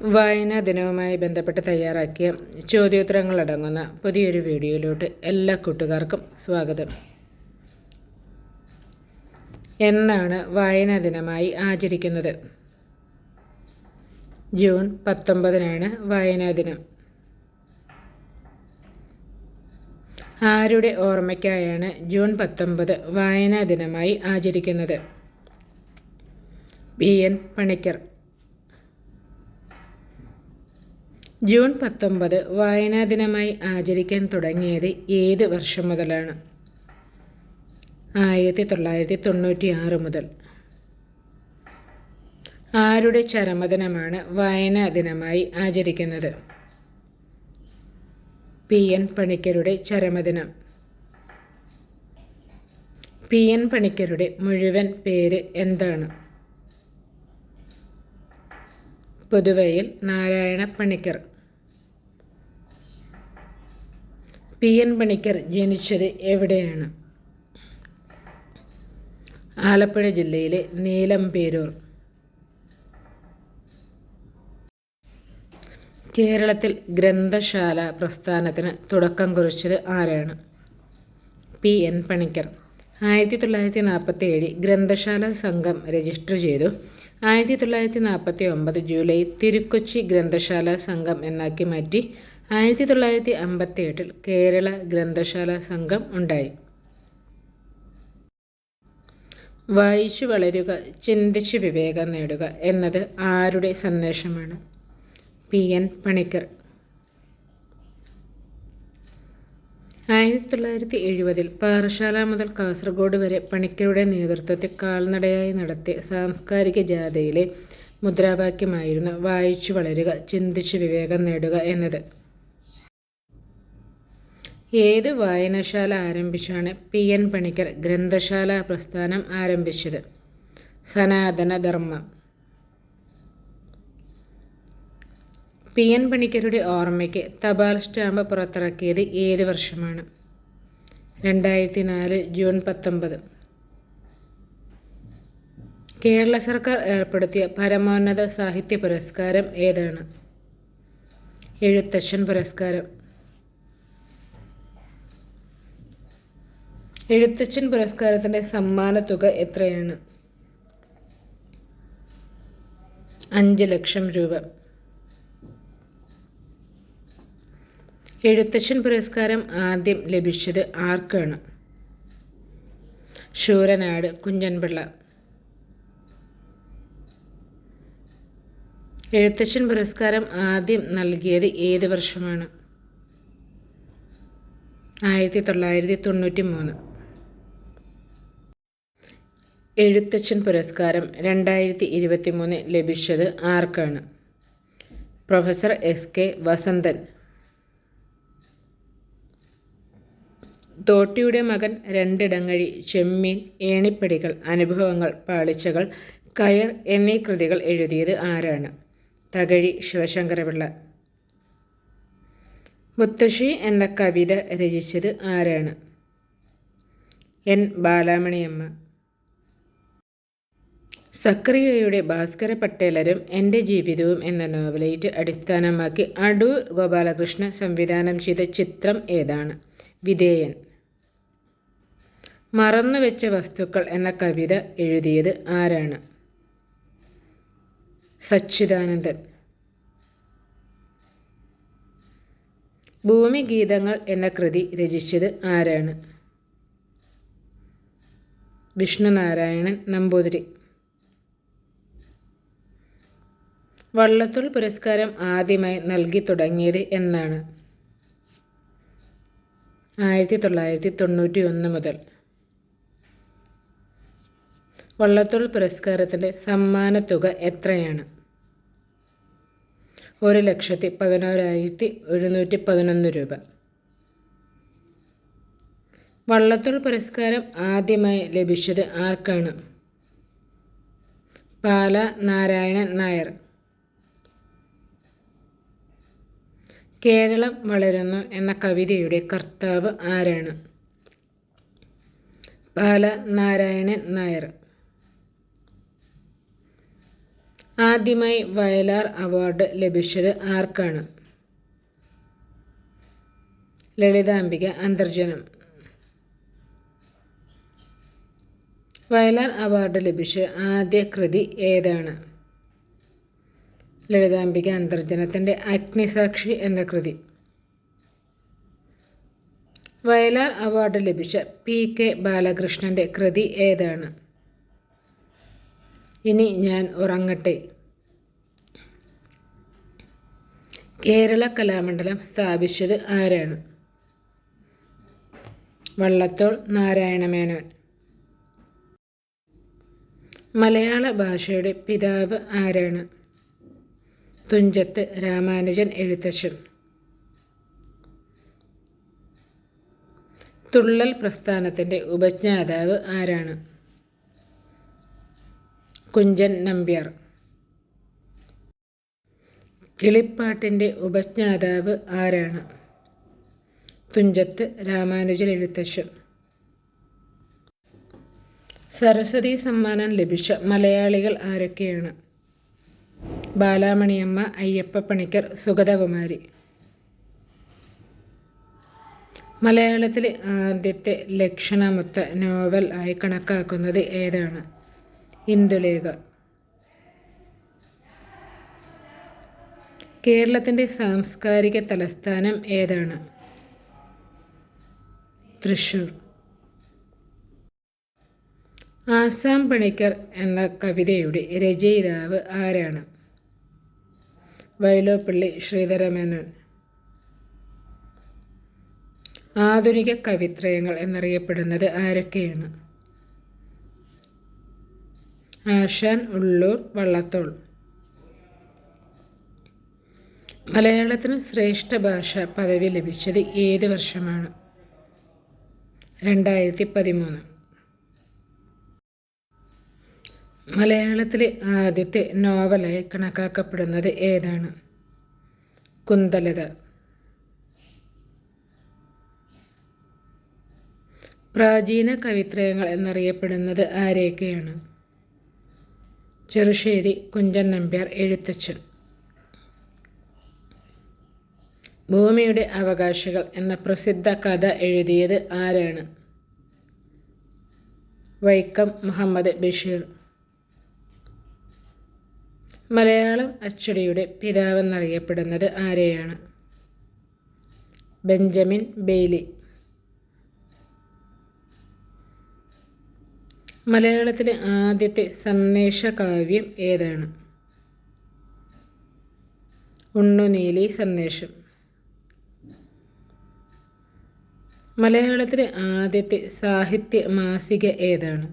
വായനാ ദിനവുമായി ബന്ധപ്പെട്ട് തയ്യാറാക്കിയ ചോദ്യോത്തരങ്ങളടങ്ങുന്ന പുതിയൊരു വീഡിയോയിലോട്ട് എല്ലാ കൂട്ടുകാർക്കും സ്വാഗതം. എന്നാണ് വായനാ ദിനമായി ആചരിക്കുന്നത്. ജൂൺ പത്തൊമ്പതിനാണ് വായനാ ദിനം ആരുടെ ഓർമ്മയ്ക്കായാണ് ജൂൺ പത്തൊമ്പത് വായനാ ദിനമായി ആചരിക്കുന്നത്? B N. പണിക്കർ. ജൂൺ പത്തൊമ്പത് വായനാ ദിനമായി ആചരിക്കാൻ തുടങ്ങിയത് ഏത് വർഷം മുതലാണ്? ആയിരത്തി തൊള്ളായിരത്തി തൊണ്ണൂറ്റി ആറ് മുതൽ. ആരുടെ ചരമദിനമാണ് വായനാ ദിനമായി ആചരിക്കുന്നത്? പി എൻ പണിക്കരുടെ ചരമദിനം. പി എൻ പണിക്കരുടെ മുഴുവൻ പേര് എന്താണ്? പുതുവയിൽ നാരായണ പണിക്കർ. പി എൻ പണിക്കർ ജനിച്ചത് എവിടെയാണ്? ആലപ്പുഴ ജില്ലയിലെ നീലംപേരൂർ. കേരളത്തിൽ ഗ്രന്ഥശാല പ്രസ്ഥാനത്തിന് തുടക്കം കുറിച്ചത് ആരാണ്? P N Panicker. ആയിരത്തി തൊള്ളായിരത്തി നാൽപ്പത്തി ഏഴിൽ ഗ്രന്ഥശാല സംഘം രജിസ്റ്റർ ചെയ്തു. ആയിരത്തി തൊള്ളായിരത്തി നാൽപ്പത്തി ഒമ്പത് ജൂലൈ തിരുക്കൊച്ചി ഗ്രന്ഥശാല സംഘം എന്നാക്കി മാറ്റി. ആയിരത്തി തൊള്ളായിരത്തി അമ്പത്തി എട്ടിൽ കേരള ഗ്രന്ഥശാല സംഘം ഉണ്ടായി. വായിച്ചു വളരുക ചിന്തിച്ച് വിവേകം നേടുക എന്നത് ആരുടെ സന്ദേശമാണ്? പി. എൻ. പണിക്കർ. ആയിരത്തി തൊള്ളായിരത്തി എഴുപതിൽ പാറശാല മുതൽ കാസർഗോഡ് വരെ പണിക്കരുടെ നേതൃത്വത്തിൽ കാൽനടയായി നടത്തിയ സാംസ്കാരിക ജാഥയിലെ മുദ്രാവാക്യമായിരുന്നു വായിച്ചു വളരുക ചിന്തിച്ച് വിവേകം നേടുക എന്നത്. ഏത് വായനശാല ആരംഭിച്ചാണ് പി എൻ പണിക്കർ ഗ്രന്ഥശാല പ്രസ്ഥാനം ആരംഭിച്ചത്? സനാതനധർമ്മം. പി എൻ പണിക്കരുടെ ഓർമ്മയ്ക്ക് തപാൽ സ്റ്റാമ്പ് പുറത്തിറക്കിയത് ഏത് വർഷമാണ്? രണ്ടായിരത്തി നാല് ജൂൺ പത്തൊമ്പത്. കേരള സർക്കാർ ഏർപ്പെടുത്തിയ പരമോന്നത സാഹിത്യ പുരസ്കാരം ഏതാണ്? എഴുത്തച്ഛൻ പുരസ്കാരം. എഴുത്തച്ഛൻ പുരസ്കാരത്തിന്റെ തുക എത്രയാണ്? അഞ്ച് ലക്ഷം രൂപ. എഴുത്തച്ഛൻ പുരസ്കാരം ആദ്യം ലഭിച്ചത് ആർക്കാണ്? ശൂരനാട് കുഞ്ഞൻപിള്ള. എഴുത്തച്ഛൻ പുരസ്കാരം ആദ്യം നൽകിയത് ഏത് വർഷമാണ്? ആയിരത്തി തൊള്ളായിരത്തി തൊണ്ണൂറ്റി മൂന്ന് എഴുത്തച്ഛൻ പുരസ്കാരം രണ്ടായിരത്തി ഇരുപത്തി മൂന്ന് ലഭിച്ചത് ആർക്കാണ്? Professor S K Vasanthan. തോട്ടിയുടെ മകൻ രണ്ടിടങ്ങഴി ചെമ്മീൻ ഏണിപ്പടികൾ അനുഭവങ്ങൾ പാളിച്ചകൾ കയർ എന്നീ കൃതികൾ എഴുതിയത് ആരാണ്? തകഴി ശിവശങ്കരപിള്ള. മുത്തശ്ശി എന്ന കവിത രചിച്ചത് ആരാണ്? എൻ ബാലാമണിയമ്മ. സക്രിയയുടെ ഭാസ്കര പട്ടേലരും എന്റെ ജീവിതവും എന്ന നോവലേറ്റ് അടിസ്ഥാനമാക്കി അടൂർ ഗോപാലകൃഷ്ണൻ സംവിധാനം ചെയ്ത ചിത്രം ഏതാണ്? വിധേയൻ. മറന്നുവെച്ച വസ്തുക്കൾ എന്ന കവിത എഴുതിയത് ആരാണ്? സച്ചിദാനന്ദൻ. ഭൂമിഗീതങ്ങൾ എന്ന കൃതി രചിച്ചത് ആരാണ്? വിഷ്ണുനാരായണൻ നമ്പൂതിരി. വള്ളത്തോൾ പുരസ്കാരം ആദ്യമായി നൽകി തുടങ്ങിയത് എന്നാണ്. ആയിരത്തി തൊള്ളായിരത്തി തൊണ്ണൂറ്റി ഒന്ന് മുതൽ വള്ളത്തോൾ പുരസ്കാരത്തിന്റെ സമ്മാനത്തുക എത്രയാണ്? ഒരു ലക്ഷത്തി പതിനോരായിരത്തി എഴുന്നൂറ്റി പതിനൊന്ന് രൂപ. വള്ളത്തോൾ പുരസ്കാരം ആദ്യമായി ലഭിച്ചത് ആർക്കാണ്? പാല നാരായണൻ നായർ. കേരളം വളരുന്നു എന്ന കവിതയുടെ കർത്താവ് ആരാണ്? ബാല നാരായണൻ നായർ. ആദ്യമായി വയലാർ അവാർഡ് ലഭിച്ചത് ആർക്കാണ്? ലളിതാംബിക അന്തർജനം. വയലാർ അവാർഡ് ലഭിച്ച ആദ്യ കൃതി ഏതാണ്? ലളിതാംബിക അന്തർജനത്തിന്റെ അഗ്നിസാക്ഷി എന്ന കൃതി. വയലാർ അവാർഡ് ലഭിച്ച പി കെ ബാലകൃഷ്ണന്റെ കൃതി ഏതാണ്? ഇനി ഞാൻ ഉറങ്ങട്ടെ. കേരള കലാമണ്ഡലം സ്ഥാപിച്ചത് ആരാണ്? വള്ളത്തോൾ നാരായണമേനോൻ. മലയാള ഭാഷയുടെ പിതാവ് ആരാണ്? തുഞ്ചത്ത് രാമാനുജൻ എഴുത്തച്ഛൻ. തുള്ളൽ പ്രസ്ഥാനത്തിന്റെ ഉപജ്ഞാതാവ് ആരാണ്? കുഞ്ചൻ നമ്പ്യാർ. കിളിപ്പാട്ടിന്റെ ഉപജ്ഞാതാവ് ആരാണ്? തുഞ്ചത്ത് രാമാനുജൻ എഴുത്തച്ഛൻ. സരസ്വതി സമ്മാനം ലഭിച്ച മലയാളികൾ ആരൊക്കെയാണ്? ബാലാമണിയമ്മ അയ്യപ്പ പണിക്കർ സുഗതകുമാരി. മലയാളത്തിലെ ആദ്യത്തെ ലക്ഷണമൊത്ത നോവൽ ആയി കണക്കാക്കുന്നത് ഏതാണ്? ഇന്ദുലേഖ. കേരളത്തിന്റെ സാംസ്കാരിക തലസ്ഥാനം ഏതാണ്? തൃശ്ശൂർ. ആസാം പണിക്കർ എന്ന കവിതയുടെ രചയിതാവ് ആരാണ്? വൈലോപ്പള്ളി ശ്രീധരമേനോൻ ആധുനിക കവിത്രയങ്ങൾ എന്നറിയപ്പെടുന്നത് ആരൊക്കെയാണ്? ആശാൻ ഉള്ളൂർ വള്ളത്തോൾ. മലയാളത്തിന് ശ്രേഷ്ഠ ഭാഷ പദവി ലഭിച്ചത് ഏത് വർഷമാണ്? രണ്ടായിരത്തി പതിമൂന്ന്. മലയാളത്തിലെ ആദ്യത്തെ നോവലായി കണക്കാക്കപ്പെടുന്നത് ഏതാണ്? കുന്തലത. പ്രാചീന കവിത്രയങ്ങൾ എന്നറിയപ്പെടുന്നത് ആരെയൊക്കെയാണ്? ചെറുശ്ശേരി കുഞ്ചൻ നമ്പ്യാർ എഴുത്തച്ഛൻ. ഭൂമിയുടെ അവകാശികൾ എന്ന പ്രസിദ്ധ കഥ എഴുതിയത് ആരാണ്? വൈക്കം മുഹമ്മദ് ബഷീർ. മലയാളം അച്ചടിയുടെ പിതാവെന്നറിയപ്പെടുന്നത് ആരെയാണ്? Benjamin Bailey. മലയാളത്തിലെ ആദ്യത്തെ സന്ദേശകാവ്യം ഏതാണ്? ഉണ്ണുനീലി സന്ദേശം. മലയാളത്തിലെ ആദ്യത്തെ സാഹിത്യ മാസിക ഏതാണ്?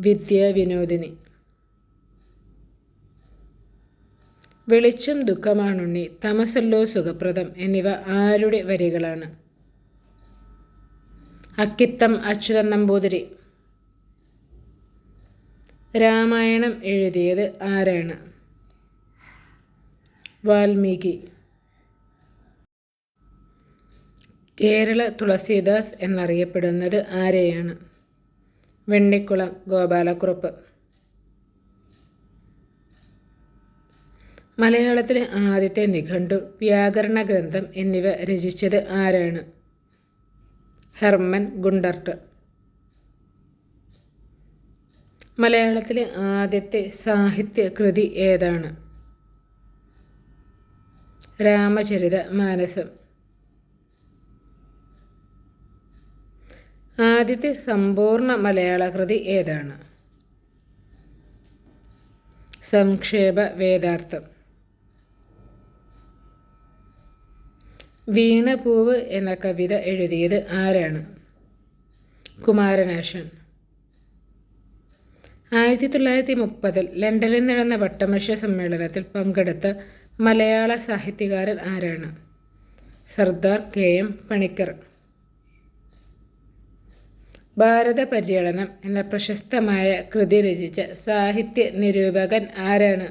വിദ്യാവിനോദിനി. വെളിച്ചം ദുഃഖമാണുണ്ണി തമസല്ലോ സുഖപ്രദം എന്നിവ ആരുടെ വരികളാണ്? അക്കിത്തം അച്യുതൻ നമ്പൂതിരി. രാമായണം എഴുതിയത് ആരാണ്? വാൽമീകി. കേരള തുളസീദാസ് എന്നറിയപ്പെടുന്നത് ആരെയാണ്? വെണ്ണിക്കുളം ഗോപാലക്കുറുപ്പ്. മലയാളത്തിലെ ആദ്യത്തെ നിഘണ്ടു വ്യാകരണ ഗ്രന്ഥം എന്നിവ രചിച്ചത് ആരാണ്? Hermann Gundert. മലയാളത്തിലെ ആദ്യത്തെ സാഹിത്യ കൃതി ഏതാണ്? രാമചരിത മാനസം. ആദ്യത്തെ സമ്പൂർണ മലയാള കൃതി ഏതാണ്? സംക്ഷേപ വേദാർത്ഥം. വീണപൂവ് എന്ന കവിത എഴുതിയത് ആരാണ്? കുമാരനാശൻ. ആയിരത്തി തൊള്ളായിരത്തി മുപ്പതിൽ ലണ്ടനിൽ നടന്ന വട്ടമേശ സമ്മേളനത്തിൽ പങ്കെടുത്ത മലയാള സാഹിത്യകാരൻ ആരാണ്? Sardar K M Panicker. ഭാരത പര്യടനം എന്ന പ്രശസ്തമായ കൃതി രചിച്ച സാഹിത്യ നിരൂപകൻ ആരാണ്?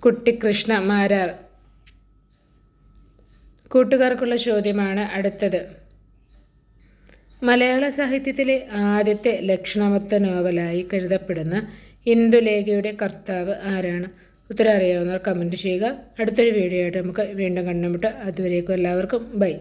കുട്ടിക്കൃഷ്ണ മാരാർ. കൂട്ടുകാർക്കുള്ള ചോദ്യമാണ് അടുത്തത്. മലയാള സാഹിത്യത്തിലെ ആദ്യത്തെ ലക്ഷണമൊത്ത നോവലായി കരുതപ്പെടുന്ന ഇന്ദുലേഖയുടെ കർത്താവ് ആരാണ്? ഉത്തരം അറിയാവുന്നവർ കമന്റ് ചെയ്യുക. അടുത്തൊരു വീഡിയോ ആയിട്ട് നമുക്ക് വീണ്ടും കണ്ടുമുട്ടാം. അതുവരേക്കും എല്ലാവർക്കും ബൈ.